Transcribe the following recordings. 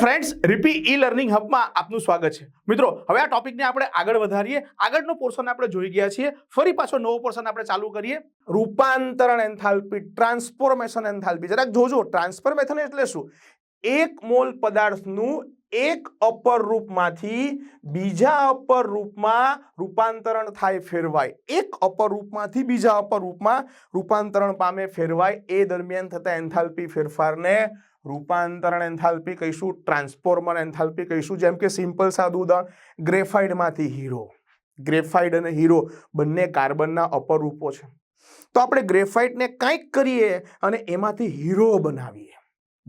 Friends રીપી e learning હબમાં આપનું સ્વાગત છે. મિત્રો, હવે આ ટોપિકને આપણે આગળ વધારીએ. આગળનો પોર્શન આપણે જોઈ ગયા છીએ. ફરી પાછો નવો પોર્શન આપણે ચાલુ કરીએ. રૂપાંતરણ એન્થાલ્પી ટ્રાન્સફોર્મેશન એન્થાલ્પી. જરાક જોજો ટ્રાન્સફોર્મેશન એટલે શું? એક મોલ પદાર્થનું એક અપર રૂપમાંથી બીજા અપર રૂપમાં રૂપાંતરણ થાય, ફેરવાય. એક અપર રૂપમાંથી બીજા અપર રૂપમાં રૂપાંતરણ પામે, ફેરવાય. એ દરમિયાન થતા એન્થાલ્પી ફેરફારને રૂપાંતરણ એન્થાલ્પી કહીશું, ટ્રાન્સફોર્મર એન્થાલ્પી કહીશું. જેમ કે સિમ્પલ સાદું ઉદાહરણ, ગ્રેફાઇડમાંથી હીરો. ગ્રેફાઇડ અને હીરો બંને કાર્બનના અપર રૂપો છે. તો આપણે ગ્રેફાઇટને કાંઈક કરીએ અને એમાંથી હીરો બનાવીએ.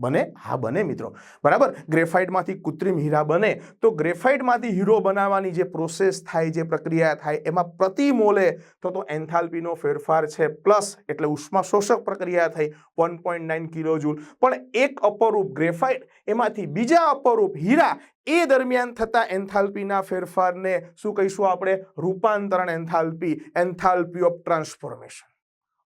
બને? હા, બને મિત્રો. બરાબર? ગ્રેફાઇટમાંથી કૃત્રિમ હીરા બને. તો ગ્રેફાઇટમાંથી હીરો બનાવવાની જે પ્રોસેસ થાય, જે પ્રક્રિયા થાય, એમાં પ્રતિ મોલે તો તો એન્થાલ્પીનો ફેરફાર છે. પ્લસ એટલે ઉષ્મા શોષક પ્રક્રિયા થઈ one point nine kilo joule. પણ એક અપરૂપ ગ્રેફાઇટ, એમાંથી બીજા અપરૂપ હીરા, એ દરમિયાન થતા એન્થાલ્પીના ફેરફારને શું કહીશું આપણે? રૂપાંતરણ enthalpy enthalpy of transformation.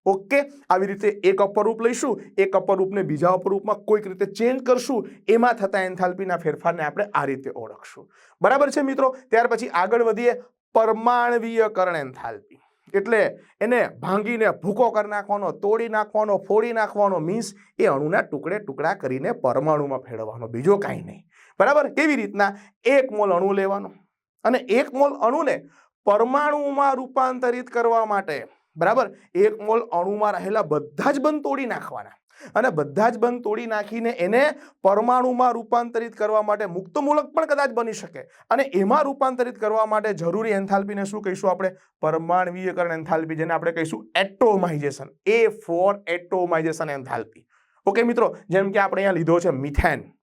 Okay, આવી રીતે એક અપરૂપ લઈશું, એક અપરૂપને બીજા અપરૂપમાં કોઈક રીતે ચેન્જ કરશું, એમાં થતા એન્થાલ્પીના ફેરફારને આપણે આ રીતે ઓળખશું. બરાબર છે મિત્રો? ત્યાર પછી આગળ વધીએ પરમાણવીયકરણ એન્થાલ્પી. એટલે એને ભાંગીને ભૂકો કરી નાખવાનો, તોડી નાખવાનો, ફોડી નાખવાનો મીન્સ એ અણુના ટુકડે ટુકડા કરીને પરમાણુમાં ફેરવવાનો બીજો કાંઈ નહીં. બરાબર? કેવી રીતના? એક મોલ અણુ લેવાનો. અને એક મોલ અણુને પરમાણુમાં રૂપાંતરિત કરવા માટે બરાબર? એક મોલ અણુમાં રહેલા બધા જ બંધ તોડી નાખવાના. અને બધા જ બંધ તોડી નાખીને એને પરમાણુમાં રૂપાંતરિત કરવા માટે મુક્ત મૂલક પણ કદાચ બની શકે. અને એમાં રૂપાંતરિત કરવા માટે જરૂરી એન્થાલ્પીને શું કહીશું આપણે? પરમાણવીયકરણ એન્થાલ્પી, જેને આપણે કહીશું atomization. A for atomization enthalpy. Okay મિત્રો, જેમ કે આપણે અહીંયા લીધો છે મિથેન.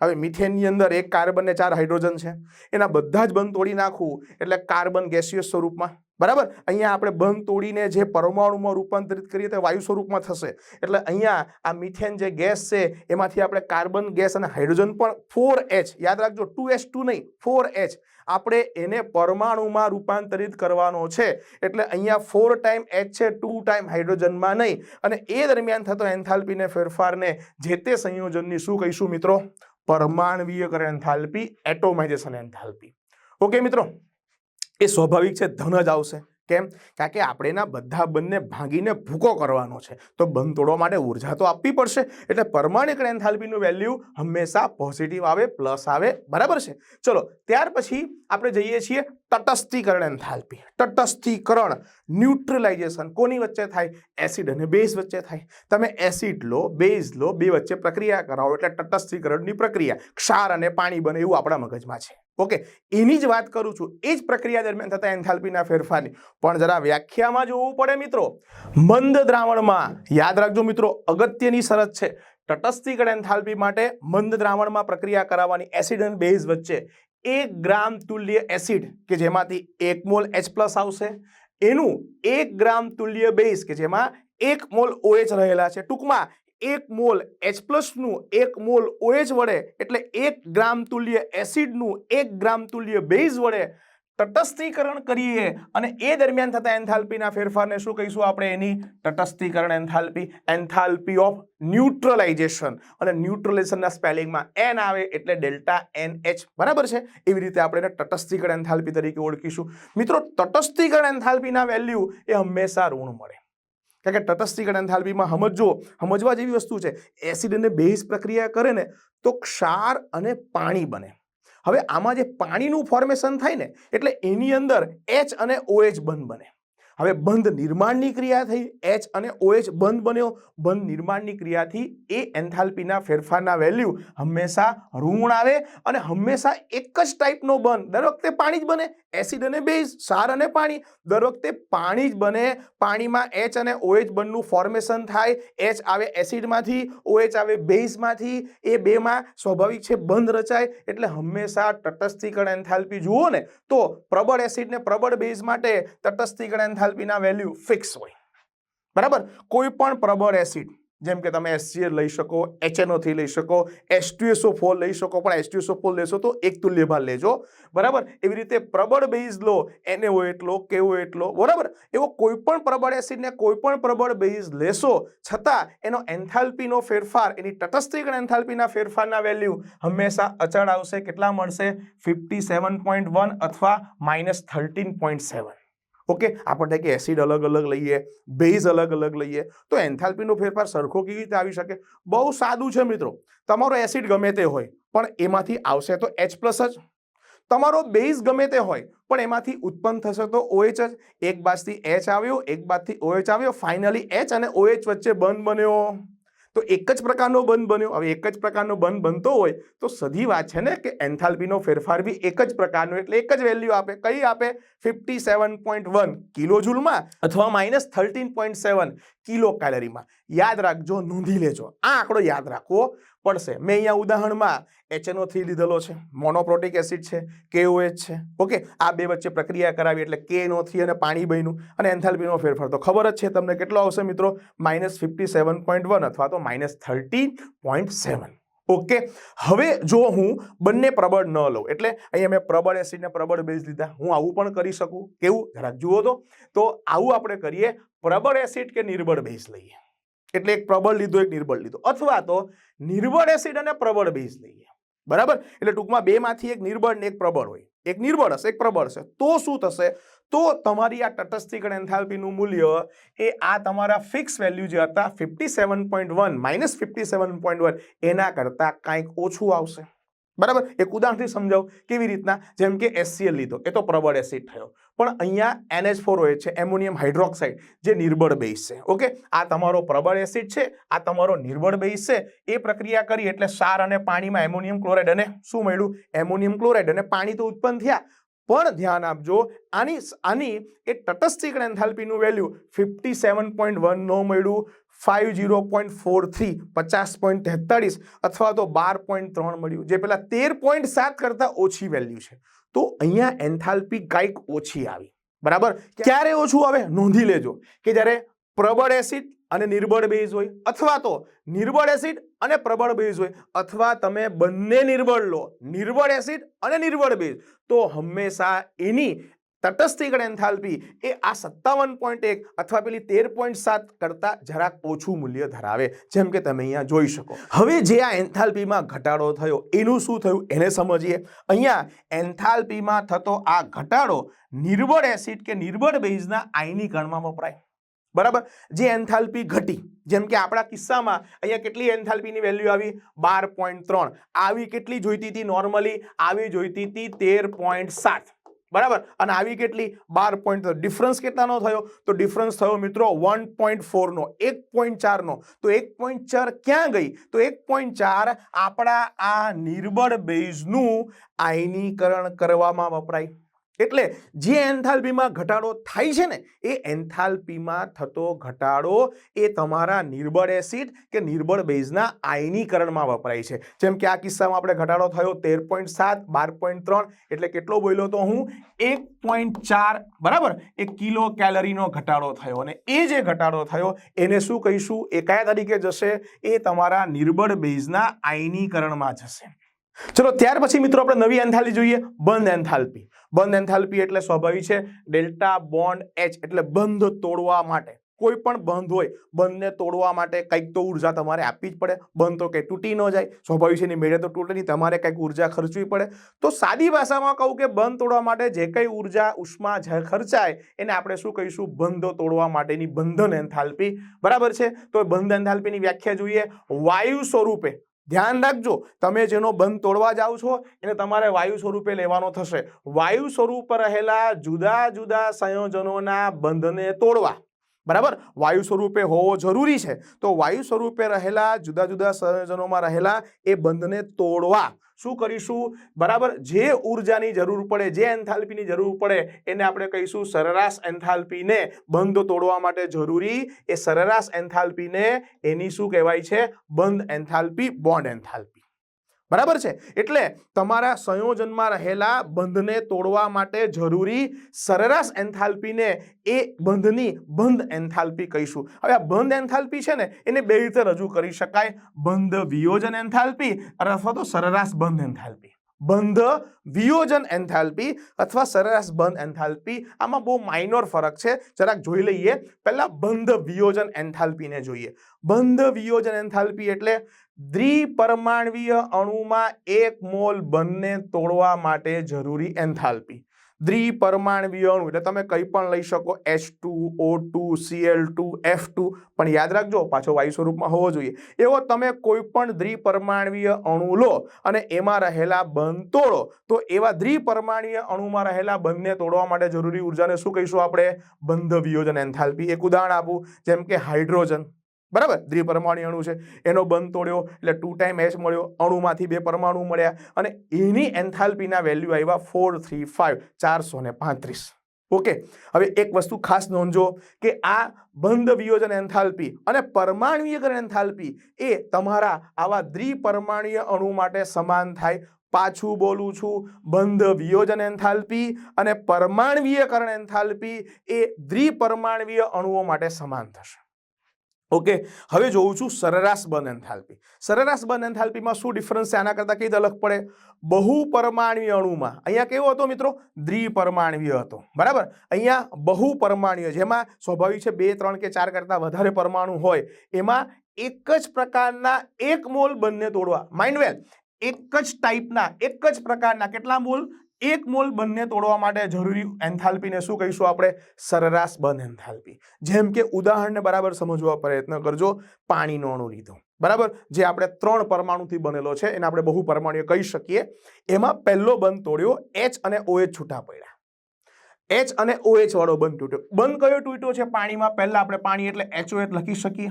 હવે મિથેનની અંદર એક કાર્બન ને ચાર હાઇડ્રોજન છે. એના બધા જ બંધ તોડી નાખવું એટલે કાર્બન ગેસિયસ સ્વરૂપમાં. બરાબર? અહીંયા આપણે બંધ તોડીને જે પરમાણુમાં રૂપાંતરિત કરીએ તે વાયુ સ્વરૂપમાં થશે. એટલે અહીંયા આ મિથેન જે ગેસ છે, એમાંથી આપણે કાર્બન ગેસ અને હાઇડ્રોજન પણ ફોર એચ યાદ રાખજો ટુ એચ ટુ નહીં ફોર એચ આપણે એને પરમાણુમાં રૂપાંતરિત કરવાનો છે. એટલે અહીંયા ફોર ટાઈમ એચ છે ટુ ટાઈમ હાઇડ્રોજનમાં નહીં. અને એ દરમિયાન થતો એન્થાલ્પીને ફેરફારને જે તે સંયોજનની શું કહીશું મિત્રો? પરમાણવીયકરણ એન્થાલ્પી એટોમાઇઝેશન એન્થાલ્પી. ઓકે મિત્રો એ સ્વાભાવિક છે ધન જ આવશે. કેમ? કારણ કે આપણે એના બધા બંને ભાંગીને ભૂકો કરવાનો છે. તો બંધ તોડવા માટે ઊર્જા તો આપવી પડશે. એટલે પરમાણિક એન્થાલ્પીનું વેલ્યુ હંમેશા પોઝિટિવ આવે પ્લસ આવે, બરાબર છે? ચલો, ત્યાર પછી આપણે જઈએ છીએ તટસ્થીકરણ એન્થાલ્પી. તટસ્થીકરણ ન્યુટ્રલાઇઝેશન કોની વચ્ચે થાય? એસિડ અને બેઝ વચ્ચે થાય. તમે એસિડ લો બેઝ લો, બે વચ્ચે પ્રક્રિયા કરાવો. એટલે તટસ્થીકરણની પ્રક્રિયા. ક્ષાર અને પાણી બને એવું આપણા મગજમાં છે. ઓકે, એની જ વાત કરું છું. એ જ પ્રક્રિયા દરમિયાન થતા એન્થાલ્પીના ફેરફારની. પણ જરા વ્યાખ્યામાં જોવું પડે મિત્રો. મંદ દ્રાવણમાં, યાદ રાખજો મિત્રો, અગત્યની શરત છે. તટસ્થીકરણ એન્થાલ્પી માટે મંદ દ્રાવણમાં પ્રક્રિયા કરાવવાની એસિડ અને બેઝ વચ્ચે એક ગ્રામ તુલ્ય એસિડ, કે જેમાંથી એક મોલ એચ પ્લસ આવશે. એનું એક ગ્રામ તુલ્ય બેઝ, કે જેમાં એક મોલ ઓએચ રહેલા છે. ટૂંકમાં એક મોલ એચ પ્લસનું એક મોલ ઓએચ વડે એટલે એક ગ્રામ તુલ્ય એસિડનું એક ગ્રામ તુલ્ય બેઝ વડે તટસ્થીકરણ કરીએ અને એ દરમિયાન થતા એન્થાલ્પીના ફેરફારને શું કહીશું આપણે એની? તટસ્થીકરણ, એન્થાલ્પી એન્થાલ્પી ઓફ ન્યુટ્રલાઇઝેશન. અને ન્યુટ્રલાઇઝેશનના સ્પેલિંગમાં એન આવે એટલે ડેલ્ટા એન એચ બરાબર છે? એવી રીતે આપણે એને તટસ્થીકરણ, એન્થાલ્પી તરીકે ઓળખીશું. મિત્રો, તટસ્થીકરણ, એન્થાલ્પીના વેલ્યુ એ હંમેશા ઋણ મળે. કારણ કે તટસ્થીકરણ એન્થાલ્પીમાં સમજો સમજવા જેવી વસ્તુ છે. એસિડ અને બેઝ પ્રક્રિયા કરે ને તો ક્ષાર અને પાણી બને. હવે આમાં જે પાણીનું ફોર્મેશન થાય ને, એટલે એની અંદર એચ અને ઓએચ બંધ બને. હવે બંધ નિર્માણની ક્રિયા થઈ એચ અને ઓએચ બંધ બન્યો, બંધ નિર્માણની ક્રિયાથી એ એન્થાલ્પીના ફેરફારના વેલ્યુ હંમેશા ઋણ આવે અને હંમેશા એક જ ટાઈપનો બંધ દર વખતે પાણી જ બને એસિડ અને બેઝ સાર અને પાણી. દર વખતે પાણી જ બને. પાણીમાં એચ અને ઓએચ બંધનું ફોર્મેશન થાય. એચ આવે એસિડમાંથી ઓએચ આવે બેઝમાંથી. એ બેમાં સ્વાભાવિક છે બંધ રચાય. એટલે હંમેશા તટસ્થીકરણ એન્થાલ્પી જુઓ ને, તો પ્રબળ એસિડ ને પ્રબળ બેઝ માટે તટસ્થીકરણ એન્થાલ્પીના વેલ્યુ ફિક્સ હોય. બરાબર? કોઈ પણ પ્રબળ એસિડ. જેમ કે તમે એસસીએલ લઈ શકો એચએનઓથી લઈ શકો એસટીએસઓ ફોર લઈ શકો, પણ એસટીએસઓ ફોર લેશો તો એક તુલ્ય ભાર લેજો. બરાબર? એવી રીતે પ્રબળ બેઝ લો એને હોય એટલો કેવો એટલો, બરાબર? એવો કોઈપણ પ્રબળ એસિડને કોઈપણ પ્રબળ બેઝ લેશો, છતાં એનો એન્થાલ્પીનો ફેરફાર, એની તટસ્થિક એન્થાલ્પીના ફેરફારના વેલ્યુ હંમેશા અચળ આવશે. કેટલા મળશે? ફિફ્ટી અથવા માઇનસ થર્ટીન ઓકે? આપણે કે એસિડ અલગ અલગ લઈએ, બેઝ અલગ અલગ લઈએ, તો એન્થાલ્પીનો ફેરફાર સરખો કેવી રીતે આવી શકે? બહુ સાદું છે મિત્રો. તમારો એસિડ ગમે તે હોય, પણ એમાંથી આવશે તો એચ પ્લસ જ. તમારો બેઝ ગમે તે હોય, પણ એમાંથી ઉત્પન્ન થશે તો ઓએચ જ. એક બાજથી એચ આવ્યો, એક બાજથી ઓએચ આવ્યો ફાઇનલી એચ અને ઓએચ વચ્ચે બંધ બન્યો. તો એક જ પ્રકારનો બંધ બન્યો. હવે એક જ પ્રકારનો બંધ બનતો હોય તો સધી વાત છે ને કે એન્થાલ્પીનો ફેરફાર બી એક જ પ્રકારનો, એટલે એક જ વેલ્યુ આપે. કઈ આપે? Fifty seven point one kilo જૂલમાં અથવા minus thirteen point seven kilo કેલરીમાં યાદ રાખજો, નોંધી લેજો. આ આંકડો યાદ રાખવો પડશે. મેં અહીંયા ઉદાહરણમાં એચએનઓ થ્રી લીધેલો છે. મોનોપ્રોટિક એસિડ છે કેઓએચ છે. ઓકે આ બે વચ્ચે પ્રક્રિયા કરાવી એટલે કેનો થ્રી અને પાણી બન્યું અને એન્થાલ્પીનો ફેરફાર. તો ખબર જ છે તમને કેટલો આવશે મિત્રો? Minus fifty seven point one અથવા તો minus thirty point seven okay હવે જો હું બંને પ્રબળ ન લઉં, એટલે અહીંયા મેં પ્રબળ એસિડ ને પ્રબળ બેઝ લીધા. હું આવું પણ કરી શકું? કેવું? જરાક જુઓ તો. તો આવું આપણે કરીએ પ્રબળ એસિડ કે નિર્બળ બેઝ લઈએ? એટલે એક પ્રબળ લીધો, એક નિર્બળ લીધો. અથવા તો નિર્બળ એસિડ અને પ્રબળ બેઝ લઈએ. બરાબર? એટલે ટૂંકમાં બેમાંથી એક નિર્બળ ને એક પ્રબળ હોય. એક નિર્બળ હશે, એક પ્રબળ હશે. તો શું થશે? તો તમારી આ તટસ્થીકરણ એન્થાલ્પીનું મૂલ્ય એ આ તમારા ફિક્સ વેલ્યુ જે હતા fifty seven point one minus fifty seven point one એના કરતાં કાંઈક ઓછું આવશે. બરાબર? એક ઉદાહરણથી સમજાવું. કેવી રીતના? જેમ કે એસસીએલ લીધો. એ તો પ્રબળ એસિડ થયો. પણ અહીંયા એનએચ ફોર હોય છે, એમોનિયમ હાઇડ્રોક્સાઇડ, જે નિર્બળ બેઝ છે. ઓકે? આ તમારો પ્રબળ એસિડ છે, આ તમારો નિર્બળ બેઝ છે. એ પ્રક્રિયા કરી એટલે સાર અને પાણીમાં એમોનિયમ ક્લોરાઇડ અને શું મળ્યું? એમોનિયમ ક્લોરાઇડ અને પાણી તો ઉત્પન્ન થયા. પણ ધ્યાન આપજો, આની આની એ તટસ્થીકરણ એન્થાલ્પીનું value fifty seven point one નો મળ્યું five zero point four three પચાસ પોઈન્ટ તેતાળીસ અથવા તો બાર પોઈન્ટ ત્રણ મળ્યું. જે પેલા તેર પોઈન્ટ સાત કરતાં ઓછી વેલ્યુ છે. તો અહીંયા એન્થાલ્પી કાંઈક ઓછી આવી. બરાબર? ક્યારે ઓછું આવે? નોંધી લેજો કે જ્યારે પ્રબળ એસિડ અને નિર્બળ બેઝ હોય, અથવા તો નિર્બળ એસિડ અને પ્રબળ બેઝ હોય, અથવા તમે બંને નિર્બળ લો, નિર્બળ એસિડ અને નિર્બળ બેઝ, તો હંમેશા એની તટસ્થીકરણ એન્થાલ્પી એ આ સત્તાવન પોઈન્ટ એક અથવા પેલી તેર પોઈન્ટ સાત કરતાં જરાક ઓછું મૂલ્ય ધરાવે, જેમ કે તમે અહીંયા જોઈ શકો. હવે જે આ એન્થાલ્પીમાં ઘટાડો થયો, એનું શું થયું એને સમજીએ. અહીંયા એન્થાલ્પીમાં થતો આ ઘટાડો નિર્બળ એસિડ કે નિર્બળ બેઝના આયનીકરણમાં વપરાય. બરાબર? જે એન્થાલ્પી ઘટી, જેમ કે આપણા કિસ્સામાં અહીંયા કેટલી એન્થાલ્પીની વેલ્યુ આવી? બાર પોઈન્ટ ત્રણ. આવી કેટલી જોઈતી હતી નોર્મલી આવી જોઈતી હતી તેર પોઈન્ટ સાત. બરાબર? અને આવી કેટલી? બાર પોઈન્ટ ડિફરન્સ કેટલાનો થયો? તો ડિફરન્સ થયો મિત્રો વન પોઈન્ટ ફોરનો એક પોઈન્ટ ચારનો તો એક પોઈન્ટ ચાર ક્યાં ગઈ? તો એક પોઈન્ટ ચાર આપણા આ નિર્બળ બેઝનું આયનીકરણ કરવામાં વપરાય. એટલે જે એન્થાલ્પીમાં ઘટાડો થાય છે ને, એ એન્થાલ્પીમાં થતો ઘટાડો એ તમારા નિર્બળ એસિડ કે નિર્બળ બેઝના આયનીકરણમાં વપરાય છે. જેમ કે આ કિસ્સામાં આપણે ઘટાડો થયો તેર પોઈન્ટ સાત, બાર પોઈન્ટ ત્રણ, એટલે કેટલો બોલ્યો તો હું? એક પોઈન્ટ ચાર, બરાબર? એ કિલો કેલરીનો ઘટાડો થયો અને એ જે ઘટાડો થયો, એને શું કહીશું? એ કયા તરીકે જશે, એ તમારા નિર્બળ બેઝના આયનીકરણમાં જશે. ચલો, ત્યાર પછી મિત્રો આપણે નવી એન્થાલ્પી જોઈએ. બંધ એન્થાલ્પી. બંધ એન્થાલ્પી એટલે સ્વાભાવિક છે, ડેલ્ટા બોન્ડ એચ એટલે બંધ તોડવા માટે. કોઈ પણ બંધ હોય, બંધને તોડવા માટે કંઈક તો ઊર્જા તમારે આપવી જ પડે. બંધ તો કંઈ તૂટી ન જાય. સ્વાભાવિક છે, એની મેળે તો તૂટે નહીં, તમારે કંઈક ઊર્જા ખર્ચવી પડે. તો સાદી ભાષામાં કહું કે બંધ તોડવા માટે જે કંઈ ઊર્જા ઉષ્મા ખર્ચાય, એને આપણે શું કહીશું? બંધ તોડવા માટેની બંધન એન્થાલ્પી. બરાબર છે? તો બંધ એન્થાલ્પીની વ્યાખ્યા જોઈએ. વાયુ સ્વરૂપે ધ્યાન રાખજો. તમે જેનો બંધ તોડવા જાઓ છો, એને તમારે વાયુ સ્વરૂપે લેવાનો થશે. વાયુ સ્વરૂપ રહેલા જુદા જુદા સંયોજનોના બંધને તોડવા. બરાબર? વાયુ સ્વરૂપે હોવો જરૂરી છે. તો વાયુ સ્વરૂપે રહેલા, જુદા જુદા સંયોજનોમાં રહેલા, એ બંધને તોડવા. શું કરીશું? બરાબર? જે ઉર્જાની જરૂર પડે, જે એન્થાલ્પીની જરૂર પડે, એને આપણે કહીશું સરેરાશ એન્થાલ્પીને બંધ તોડવા માટે જરૂરી. એ સરેરાશ એન્થાલ્પીને એની શું કહેવાય છે? બંધ એન્થાલ્પી, બોન્ડ એન્થાલ્પી. બરાબર છે? એટલે તમારા સંયોજનમાં રહેલા બંધને તોડવા માટે જરૂરી સરેરાશ એન્થાલ્પીને એ બંધની બંધ એન્થાલ્પી કહીશું. હવે આ બંધ એન્થાલ્પી છે ને, એને બે રીતે રજૂ કરી શકાય. બંધ વિયોજન એન્થાલ્પી અથવા તો સરેરાશ બંધ એન્થાલ્પી. બંધ વિયોજન એન્થાલ્પી અથવા સરેરાશ બંધ એન્થાલ્પી, આમાં બહુ માઇનોર ફરક છે. જરાક જોઈ લઈએ. પહેલા બંધ વિયોજન એન્થાલ્પીને જોઈએ. બંધ વિયોજન એન્થાલ્પી એટલે દ્વિપરમાણવીય અણુમાં એક મોલ બંને તોડવા માટે જરૂરી એન્થાલ્પી. દ્વિપરમાણવીય અણુ એટલે તમે કંઈ પણ લઈ શકો H two O two CL two F two પણ યાદ રાખજો, પાછો વાયુ સ્વરૂપમાં હોવો જોઈએ. એવો તમે કોઈ પણ દ્વિપરમાણવીય અણુ લો અને એમાં રહેલા બંધ તોડો, તો એવા દ્વિપરમાણીય અણુમાં રહેલા બંધને તોડવા માટે જરૂરી ઉર્જાને શું કહીશું આપણે? બંધ વિયોજન એન્થાલ્પી. એક ઉદાહરણ આપું, જેમ કે હાઇડ્રોજન. બરાબર? દ્વિપરમાણીય અણુ છે. એનો બંધ તોડ્યો, એટલે ટુ ટાઈમ એચ મળ્યો, અણુમાંથી બે પરમાણુ મળ્યા, અને એની એન્થાલ્પીના વેલ્યુ આવ્યા ફોર થ્રી ફાઇવ ચારસો ને પાંત્રીસ. ઓકે હવે એક વસ્તુ ખાસ નોંધજો કે આ બંધ વિયોજન એન્થાલ્પી અને પરમાણુયકરણ એન્થાલ્પી એ તમારા આવા દ્વિપરમાણીય અણુ માટે સમાન થાય. પાછું બોલું છું, બંધ વિયોજન એન્થાલ્પી અને પરમાણવીયકરણ એન્થાલ્પી એ દ્વિપરમાણવીય અણુઓ માટે સમાન થશે. ઓકે? હવે જોઉં છું સરેરાશ બંધ એન્થાલ્પી. સરેરાશ બંધ એન્થાલ્પીમાં શું ડિફરન્સ છે? આના કરતાં કઈ અલગ પડે. બહુ પરમાણ્વીય અણુમાં. અહીંયા કેવો હતો મિત્રો? દ્વિપરમાણ્વીય હતો. બરાબર? અહીંયા બહુ પરમાણ્વીય. જેમાં સ્વાભાવિક છે, બે, ત્રણ કે ચાર કરતાં વધારે પરમાણુ હોય. એમાં એક જ પ્રકારના એક મોલ બંને તોડવા. માઇન્ડવેલ એક જ ટાઈપના એક જ પ્રકારના. કેટલા મોલ? એક મોલ બંને તોડવા માટે જરૂરી એન્થાલ્પીને શું કહીશું આપણે? સરેરાશ બંધ એન્થાલ્પી. જેમ કે ઉદાહરણને બરાબર સમજવા પ્રયત્ન કરજો, પાણીનો અણુ લીધો. બરાબર? જે આપણે ત્રણ પરમાણુથી બનેલો છે, એને આપણે બહુ પરમાણુય કહી શકીએ. એમાં પહેલો બંધ તોડ્યો એચ અને ઓએચ છૂટા પડ્યા. એચ અને ઓએચ વાળો બંધ તૂટ્યો. બંધ કયો તૂટ્યો છે? પાણીમાં પહેલા આપણે પાણી એટલે એચઓએચ લખી શકીએ.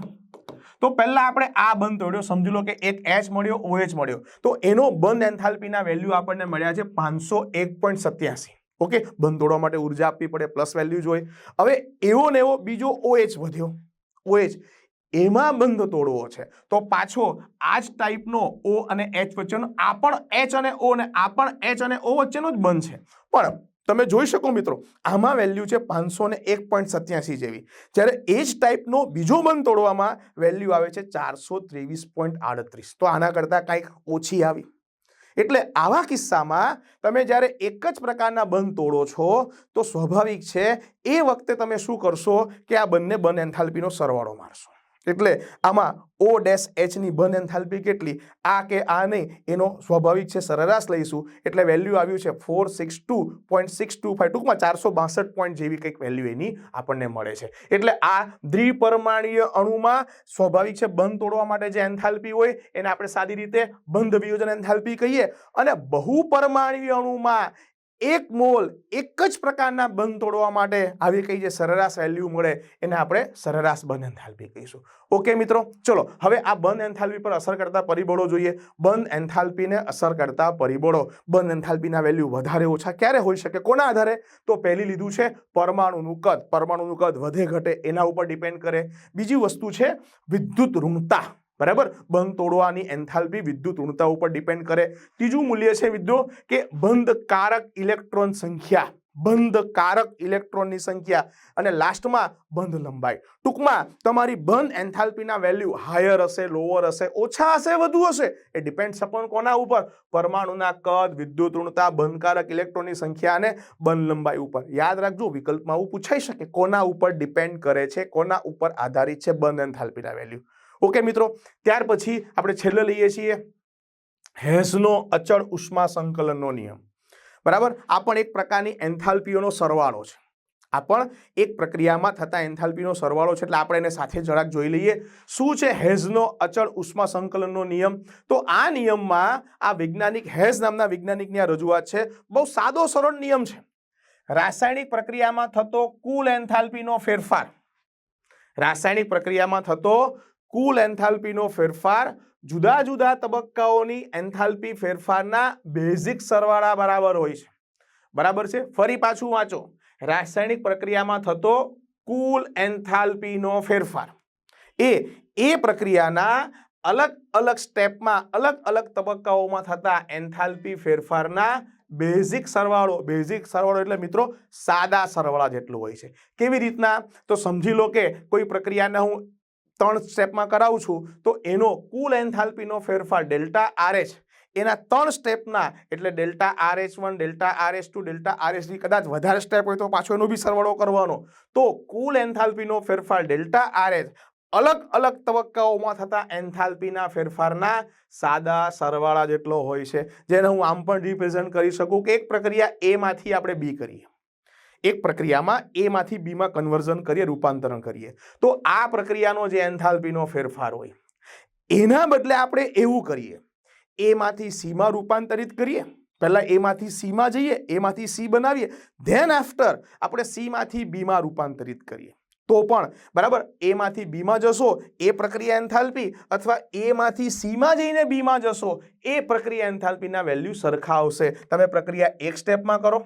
તો પહેલા આપણે આ બંધ તોડ્યો. સમજી લો કે એક એચ મળ્યો ઓએચ મળ્યો. તો એનો બંધ એન્થાલ્પીના વેલ્યુ આપણને મળ્યા છે પાંચસો ઓકે? બંધ તોડવા માટે ઊર્જા આપવી પડે, પ્લસ વેલ્યુ જોઈએ. હવે એવો ને એવો બીજો ઓએચ વધ્યો. ઓએચ એમાં બંધ તોડવો છે. તો પાછો આ જ ટાઈપનો ઓ અને એચ વચ્ચેનો, આ પણ એચ અને ઓ ને, આ પણ એચ અને ઓ વચ્ચેનો જ બંધ છે. પણ તમે જોઈ શકો મિત્રો, આમાં વેલ્યુ છે પાંચસો ને એક પોઈન્ટ સત્યાસી જેવી. જ્યારે એ જ ટાઈપનો બીજો બંધ તોડવામાં વેલ્યુ આવે છે ચારસો ત્રેવીસ પોઈન્ટ આડત્રીસ. તો આના કરતાં કાંઈક ઓછી આવી. એટલે આવા કિસ્સામાં તમે જ્યારે એક જ પ્રકારના બંધ તોડો છો, તો સ્વાભાવિક છે એ વખતે તમે શું કરશો કે આ બંને બંધ એન્થાલ્પીનો સરવાળો મારશો. એટલે આમાં ઓ ડેશ એચની બન એન્થાલ્પી કેટલી? આ કે આ નહીં, એનો સ્વાભાવિક છે, સરેરાશ લઈશું. એટલે વેલ્યુ આવ્યું છે four six two point six two five ટૂંકમાં ચારસો બાસઠ પોઈન્ટ જેવી કંઈક વેલ્યુ એની આપણને મળે છે. એટલે આ દ્વિપરમાણીય અણુમાં સ્વાભાવિક છે બંધ તોડવા માટે જે એન્થાલ્પી હોય, એને આપણે સાદી રીતે બંધ વિયોજન એન્થાલ્પી કહીએ. અને બહુપરમાણવીય અણુમાં એક મોલ એક જ પ્રકારના બંધ તોડવા માટે આવી કઈ જે સરેરાશ વેલ્યુ મળે એને આપણે સરેરાશ બંધ એન્થાલ્પી કહીશું. ઓકે મિત્રો, ચલો, હવે આ બંધ એન્થાલ્પી પર અસર કરતા પરિબળો જોઈએ. બંધ એન્થાલ્પીને અસર કરતા પરિબળો. બંધ એન્થાલ્પીના વેલ્યુ વધારે ઓછા ક્યારે હોઈ શકે? કોના આધારે? તો પહેલી લીધું છે પરમાણુનું કદ. પરમાણુનું કદ વધે ઘટે એના ઉપર ડિપેન્ડ કરે. બીજી વસ્તુ છે વિદ્યુત ઋણતા. બરાબર? બંધ તોડવાની એન્થાલ્પી વિદ્યુત ઋણતા ઉપર ડિપેન્ડ કરે. ત્રીજું મૂલ્ય છે વિદ્યુત કે બંધ કારક ઇલેક્ટ્રોન સંખ્યા. બંધ કારક ઇલેક્ટ્રોનની સંખ્યા. અને લાસ્ટમાં બંધ લંબાઈ. ટૂંકમાં તમારી બંધ એન્થાલ્પીના વેલ્યુ હાયર હશે લોઅર હશે, ઓછા હશે, વધુ હશે, એ ડિપેન્ડ્સ અપોન કોના ઉપર? પરમાણુના કદ, વિદ્યુત ઋણતા બંધકારક ઇલેક્ટ્રોનની સંખ્યા અને બંધ લંબાઈ ઉપર. યાદ રાખજો, વિકલ્પમાં આવું પૂછાઈ શકે. કોના ઉપર ડિપેન્ડ કરે છે? કોના ઉપર આધારિત છે બંધ એન્થાલ્પીના વેલ્યુ ઓકે, મિત્રો, ત્યાર પછી આપણે છેલ્લે લઈએ છીએ હેસનો અચળ ઉષ્મા સંકલનનો નિયમ. બરાબર? આ પણ એક પ્રકારની એન્થાલ્પીઓનો સરવાળો છે. આ પણ એક પ્રક્રિયામાં થતા એન્થાલ્પીનો સરવાળો છે, એટલે આપણે એને સાથે જરાક જોઈ લઈએ. શું છે હેઝનો અચળ ઉષ્મા સંકલનનો નિયમ? તો આ નિયમમાં આ વૈજ્ઞાનિક, હેઝ નામના વૈજ્ઞાનિકની આ રજૂઆત છે, બહુ સાદો સરળ નિયમ છે. રાસાયણિક પ્રક્રિયામાં થતો કુલ એન્થાલ્પીનો ફેરફાર. રાસાયણિક પ્રક્રિયામાં થતો કુલ એન્થાલ્પીનો ફેરફાર જુદા જુદા તબક્કાઓની એન્થાલ્પી ફેરફારના બેઝિક સરવાળા બરાબર હોય છે. બરાબર છે? ફરી પાછું વાંચો. રાસાયણિક પ્રક્રિયામાં થતો કુલ એન્થાલ્પીનો ફેરફાર. એ એ પ્રક્રિયાના અલગ અલગ સ્ટેપમાં, અલગ અલગ તબક્કાઓમાં થતા એન્થાલ્પી ફેરફારના બેઝિક સરવાળો બેઝિક સરવાળો એટલે મિત્રો સાદા સરવાળા જેટલું હોય છે. કેવી રીતના? તો સમજી લો કે કોઈ પ્રક્રિયાને હું ત્રણ સ્ટેપમાં કરાવું છું, તો એનો કુલ એન્થાલ્પીનો ફેરફાર ડેલ્ટા આરએચ, એના ત્રણ સ્ટેપના, એટલે delta R H one, delta R H two, delta R H કદાચ વધારે સ્ટેપ હોય તો પાછો એનો બી સરવાળો કરવાનો. તો કુલ એન્થાલ્પીનો ફેરફાર ડેલ્ટા આર એચ અલગ અલગ તબક્કાઓમાં થતા એન્થાલ્પીના ફેરફારના સાદા સરવાળા જેટલો હોય છે, જેને હું આમ પણ રિપ્રેઝન્ટ કરી શકું કે એક પ્રક્રિયા એમાંથી આપણે બી કરીએ. એક પ્રક્રિયામાં એમાંથી બીમાં કન્વર્ઝન કરીએ, રૂપાંતરણ કરીએ. તો આ પ્રક્રિયાનો જે એન્થાલ્પીનો ફેરફાર હોય, એના બદલે આપણે એવું કરીએ. એમાંથી સીમાં રૂપાંતરિત કરીએ. પહેલાં એમાંથી સીમાં જઈએ, એમાંથી સી બનાવીએ. ધેન આફ્ટર આપણે સીમાંથી બીમાં રૂપાંતરિત કરીએ. તો પણ, બરાબર, એમાંથી બીમાં જશો, એ પ્રક્રિયા એન્થાલ્પી, અથવા એમાંથી સીમાં જઈને બીમાં જશો, એ પ્રક્રિયા એન્થાલ્પીના વેલ્યુ સરખા આવશે. તમે પ્રક્રિયા એક સ્ટેપમાં કરો.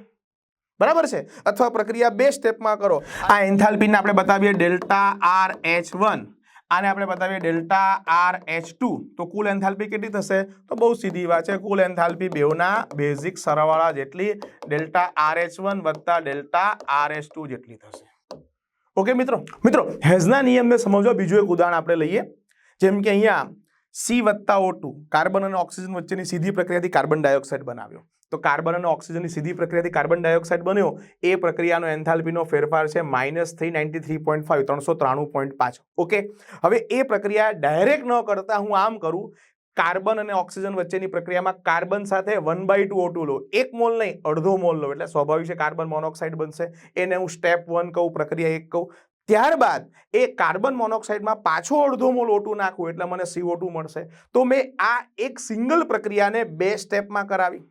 બરાબર છે? અથવા પ્રક્રિયા બે સ્ટેપમાં કરો. આ એન્થાલ્પીને આપણે બતાવીએ ડેલ્ટા આર એચ વન. આને આપણે બતાવીએ ડેલ્ટા આર એચ ટુ. તો કુલ એન્થાલ્પી કેટલી થશે? તો બહુ સીધી વાત છે. કુલ એન્થાલ્પી બેવના બેઝિક સરવાળા જેટલી ડેલ્ટા આર એચ વન વત્તા ડેલ્ટા આર એચ ટુ જેટલી થશે. ઓકે મિત્રો? મિત્રો, હેઝના નિયમને સમજો બીજું એક ઉદાહરણ આપણે લઈએ. જેમ કે અહીંયા સી વત્તા ઓ ટુ કાર્બન અને ઓક્સિજન વચ્ચેની સીધી પ્રક્રિયાથી કાર્બન ડાયોક્સાઇડ બનાવ્યો. તો કાર્બન અને ઓક્સિજનની સીધી પ્રક્રિયાથી કાર્બન ડાયોક્સાઇડ બન્યો. એ પ્રક્રિયાનો એન્થાલ્પીનો ફેરફાર છે minus three ninety three point five ત્રણસો ત્રાણું પોઈન્ટ પાંચ. ઓકે? હવે એ પ્રક્રિયા ડાયરેક્ટ ન કરતા હું આમ કરું, કાર્બન અને ઓક્સિજન વચ્ચેની પ્રક્રિયામાં કાર્બન સાથે one by two O two લો. એક મોલ નહીં, અડધો મોલ લો. એટલે સ્વાભાવિક છે કાર્બન મોનોક્સાઇડ બનશે. એને હું સ્ટેપ વન કહું, પ્રક્રિયા એક કહું. ત્યારબાદ એ કાર્બન મોનોક્સાઇડમાં પાછો અડધો મોલ ઓટુ નાખું, એટલે મને સીઓ ટુ મળશે. તો મેં આ એક સિંગલ પ્રક્રિયાને બે સ્ટેપમાં કરાવી.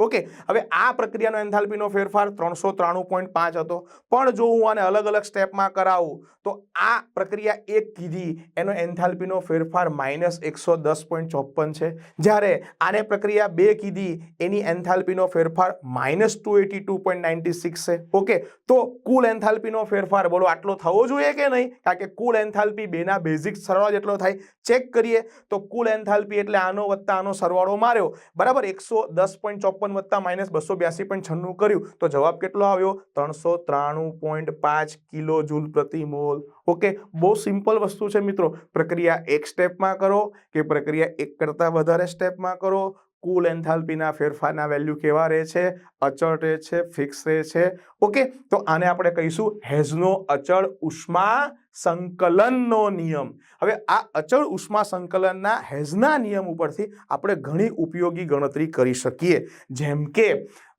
ઓકે, હવે આ પ્રક્રિયાનો એન્થાલ્પીનો ફેરફાર ત્રણસો ત્રાણું પોઈન્ટ પાંચ હતો. પણ જો હું આને અલગ અલગ સ્ટેપમાં કરાવું, તો આ પ્રક્રિયા એક કીધી, એનો એન્થાલ્પીનો ફેરફાર માઇનસ એકસો દસ પોઈન્ટ ચોપન છે. જ્યારે આને પ્રક્રિયા બે કીધી, એની એન્થાલ્પીનો ફેરફાર minus two eighty two point ninety six છે. ઓકે, તો કુલ એન્થાલ્પીનો ફેરફાર, બોલો આટલો થવો જોઈએ કે નહીં? કારણ કે કુલ એન્થાલ્પી બેના બેઝિક સરવાળો જેટલો થાય. ચેક કરીએ, તો કુલ એન્થાલ્પી એટલે આનો વત્તા આનો સરવાળો માર્યો. બરાબર, એકસો દસ પોઈન્ટ ચોપન વત્તા માઇનસ બસો બ્યાસી પોઈન્ટ છન્નું કર્યું. તો જવાબ કેટલો આવ્યો? ત્રણસો ત્રાણું પોઈન્ટ પાંચ કિલો જૂલ પ્રતિ મોલ. ઓકે, બહુ સિમ્પલ વસ્તુ છે મિત્રો. પ્રક્રિયા એક સ્ટેપમાં કરો કે પ્રક્રિયા એક કરતાં વધારે સ્ટેપમાં કરો? કુલ એન્થાલ્પીના ફેરફારના વેલ્યુ કેવા રહે છે? અચળ રહે છે, ફિક્સ રહે છે. ઓકે, તો આને આપણે કહીશું હેઝનો અચળ ઉષ્મા સંકલનનો નિયમ. હવે આ અચળ ઉષ્મા સંકલનના હેઝના નિયમ ઉપરથી આપણે ઘણી ઉપયોગી ગણતરી કરી શકીએ. જેમ કે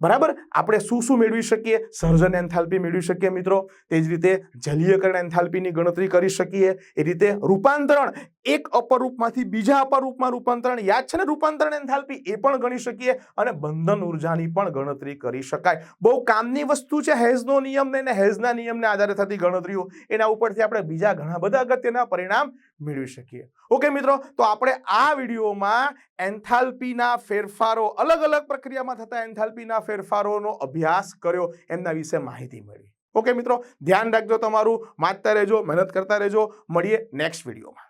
બરાબર? આપણે શું શું મેળવી શકીએ? સર્જન એન્થાલ્પી મેળવી શકીએ મિત્રો? તે જ રીતે જલીયકરણ એન્થાલ્પીની ગણતરી કરી શકીએ. એ રીતે રૂપાંતરણ, એક અપરૂપમાંથી બીજા અપરૂપમાં રૂપાંતરણ, યાદ છે ને રૂપાંતરણ એન્થાલ્પી? એ પણ ગણી શકીએ અને બંધન ઉર્જાની પણ ગણતરી કરી શકાય. બહુ કામની વસ્તુ છે હેઝનો નિયમ ને હેઝના નિયમને આધારે થતી ગણતરીઓ. એના ઉપરથી આપણે બીજા ઘણા બધા અગત્યના પરિણામ મેળવી શકીએ. ઓકે મિત્રો, તો આપણે આ વિડીયોમાં એન્થાલ્પીના ફેરફારો, અલગ અલગ પ્રક્રિયામાં થતા એન્થાલ્પીના ફેરફારોનો અભ્યાસ કર્યો, એમના વિશે માહિતી મળી ઓકે મિત્રો, ધ્યાન રાખજો તમારું વાંચતા રહેજો, મહેનત કરતા રહેજો. મળીએ નેક્સ્ટ વિડીયોમાં.